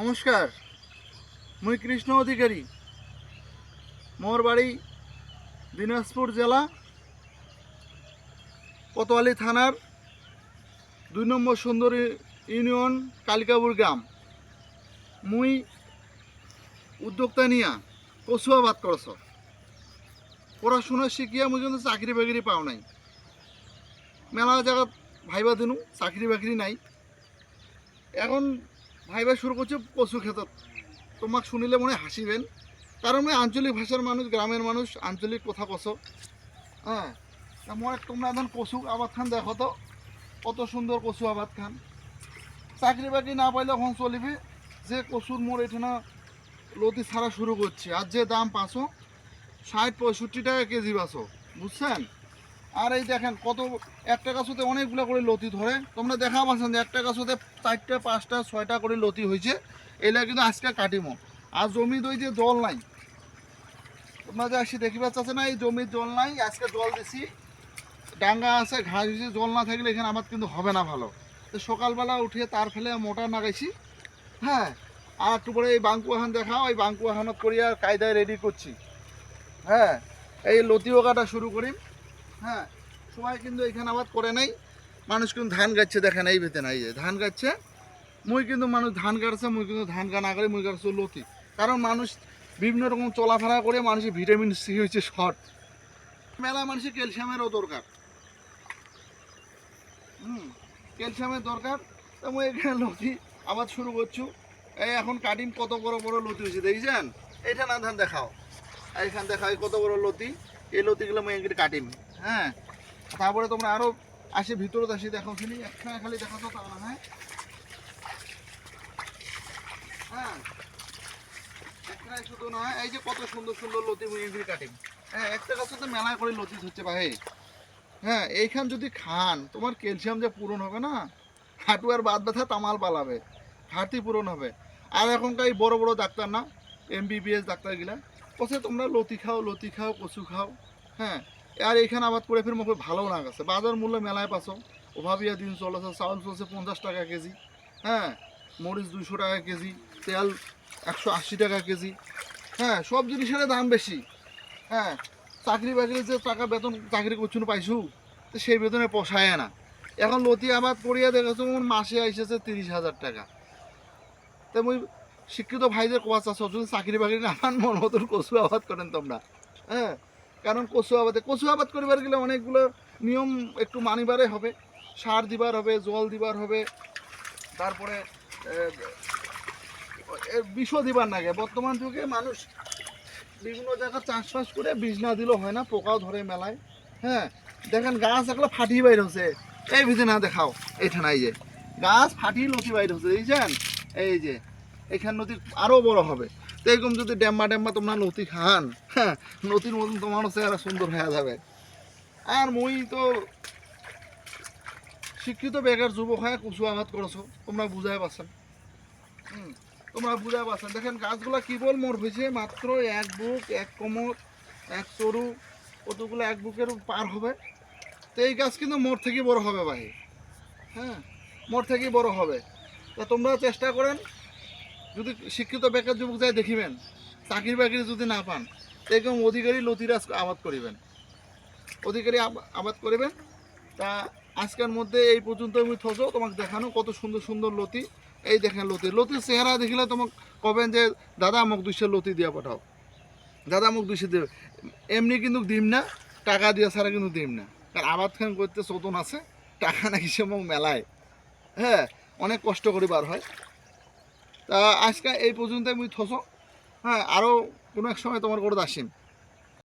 নমস্কার, মুই কৃষ্ণ অধিকারী। মোর বাড়ি দিনাজপুর জেলা, কোতোয়ালি থানার দুই নম্বর সুন্দরী ইউনিয়ন কালিকাপুর গ্রাম। মুই উদ্যোক্তা নিয়া কচুয়াবাদ করছ। পড়াশোনা শিখিয়া মুই কিন্তু চাকরি বাকরি পাও নাই। মেলা জায়গাত ভাইবা দিনু চাকরি বাকরি নাই। এখন ভাইবা শুরু করছে কচু ক্ষেতত তোমাক শুনিলে মনে হাসিবেন কারণ মই আঞ্চলিক ভাষার মানুষ, গ্রামের মানুষ, আঞ্চলিক কথা কছ। হ্যাঁ? মই তোমরা এখন কচু আবাদ খান দেখো তো, কত সুন্দর কচু আবাদ খান। চাকরি বাকরি না পাইলে এখন চলিবে? যে কচুর মোর এখানে লতি ছাড়া শুরু করছে। আর যে দাম পাঁচশো, ষাট, পঁয়ষট্টি টাকা কেজি পাঁচশো। বুঝছেন? আর এই দেখেন কত একটা গাছতে অনেকগুলো করে লতি ধরে। তোমরা দেখা পাচ্ছেন যে একটা গাছতে চারটা, পাঁচটা, ছয়টা করে লতি হয়েছে। এগুলা কিন্তু আজকে কাটিমো। আর জমি দই যে জল নাই, তোমরা যে আসি দেখিবার চাচ্ছে না, এই জমির জল নাই, আজকে জল দিছি। ডাঙ্গা আছে, ঘাস হয়েছে, জল না থাকলে এখানে আমার কিন্তু হবে না ভালো। তো সকালবেলা উঠে তার ফেলে মোটর লাগাইছি হ্যাঁ আর একটু পরে এই বাঙ্কুয়াহান দেখাও, এই বাঙ্কুয়াহানত করিয়া কায়দায় রেডি করছি। হ্যাঁ এই লতিও কাটা শুরু করি হ্যাঁ সবাই কিন্তু এখানে আবাদ করে নাই। মানুষ কিন্তু ধান গাচ্ছে, দেখেন এই ভেতে নাই যে ধান গাচ্ছে। মুই কিন্তু মানুষ ধান কাটছে মুই কিন্তু ধান গা না করে মুই কাটছে লতি। কারণ মানুষ বিভিন্ন রকম চলাফেরা করে মানুষের ভিটামিন সি হয়েছে শর্ট। মেলা মানুষের ক্যালসিয়ামেরও দরকার। হুম, ক্যালসিয়ামের দরকার। তো মুই এখানে লতি আবাদ শুরু করছু। এই এখন কাটিং কত বড় বড় লতি হয়েছে, দেখছেন? এইটা না ধান দেখাও। এইখান দেখাও কত বড় লতি। এই লতিগুলো মুই এগুলি কাটিম হ্যাঁ তারপরে তোমরা আরও আসে, ভিতরত আসি, দেখো খালি, একখানে খালি দেখাতো তা না হ্যাঁ? হ্যাঁ শুধু নয়, এই যে কত সুন্দর সুন্দর এগুলি হ্যাঁ একটা তো করে হচ্ছে ভাই। হ্যাঁ এইখান যদি খান, তোমার ক্যালসিয়াম যে পূরণ হবে না বাদ ব্যথা তামাল পূরণ হবে। আর এখনকার এই বড় বড় ডাক্তার না ডাক্তারগুলা তোমরা লতি খাও লতি খাও, কচু খাও হ্যাঁ আর এইখানে আবাদ করে ফের মুখে ভালো না গেছে বাজার মূল্য মেলায় পাছো অভাবিয়া দিন চলেছে চাউল চলছে পঞ্চাশ টাকা কেজি। হ্যাঁ মরিচ দুইশো টাকা কেজি, তেল একশো আশি টাকা কেজি। হ্যাঁ সব জিনিসের দাম বেশি। হ্যাঁ চাকরি বাকরি যে টাকা বেতন চাকরি করছুন পাইছু, তো সেই বেতনে পোষায় না। এখন লতি আবাদ করিয়া দেখেছ মাসে আইসেছে তিরিশ হাজার টাকা। তো মুই শিক্ষিত ভাইদের কোয়া চাষ চাকরি বাকরি না মন মতন কচু আবাদ করেন তোমরা। হ্যাঁ কারণ কচু আবাদে কচু আবাদ করিবার গেলে অনেকগুলো নিয়ম একটু মানিবারে হবে। সার দিবার হবে, জল দিবার হবে, তারপরে বিষ দিবার লাগে বর্তমান যুগে মানুষ বিভিন্ন জায়গায় চাষবাস করে বীজ না দিলেও হয় না, পোকাও ধরে মেলায়। হ্যাঁ দেখেন গাছ এগুলো ফাটি বাইর হচ্ছে। এই ভিজে না দেখাও এইটা নাই যে। গাছ ফাটি লতি বাইর হচ্ছে, দেখছেন? এই যে, এখান নদী আরও বড় হবে। তো এরকম যদি ড্যাম্মা ড্যাম্মা তোমরা নদী খান হ্যাঁ নদীর মতন তোমারও চেহারা সুন্দর হয়ে যাবে। আর মই তো শিক্ষিত বেকার যুবক হয়ে কচু আঘাত করেছ তোমরা বুঝাই পারছেন। হুম, তোমরা বুঝাই পারছেন। দেখেন গাছগুলা কি বল মোর হয়েছে মাত্র এক বুক এক কোমর এক চরু কতগুলো এক বুকের পার হবে। তো এই গাছ কিন্তু মোর থেকে বড় হবে ভাই। হ্যাঁ মোর থেকে বড় হবে। তা তোমরা চেষ্টা করেন যদি শিক্ষিত বেকার যুবক যায় দেখিবেন চাকরি বাকরি যদি না পান, এরকম অধিকারী লতিরাজ আবাদ করিবেন। অধিকারী আব- আবাদ করিবেন। তা আজকের মধ্যে এই পর্যন্ত আমি থসো, তোমাকে দেখানো কত সুন্দর সুন্দর লতি। এই দেখেন লতি। লতির চেহারা দেখিলে তোমাকে কবেন যে, দাদা, আমাকে দুইশো লতি দিয়ে পাঠাও। দাদা, আমাকে দুইশো দেবে এমনি কিন্তু দিম না, টাকা দিয়ে ছাড়া কিন্তু দিম না। কারণ আবাদ খান করতে চতন আছে, টাকা নাকি সে মোক মেলায়। হ্যাঁ অনেক কষ্ট করে বার হয়। তা আজকে এই পর্যন্ত আমি থসো। হ্যাঁ আরও কোনো এক সময় তোমার করে আসিম।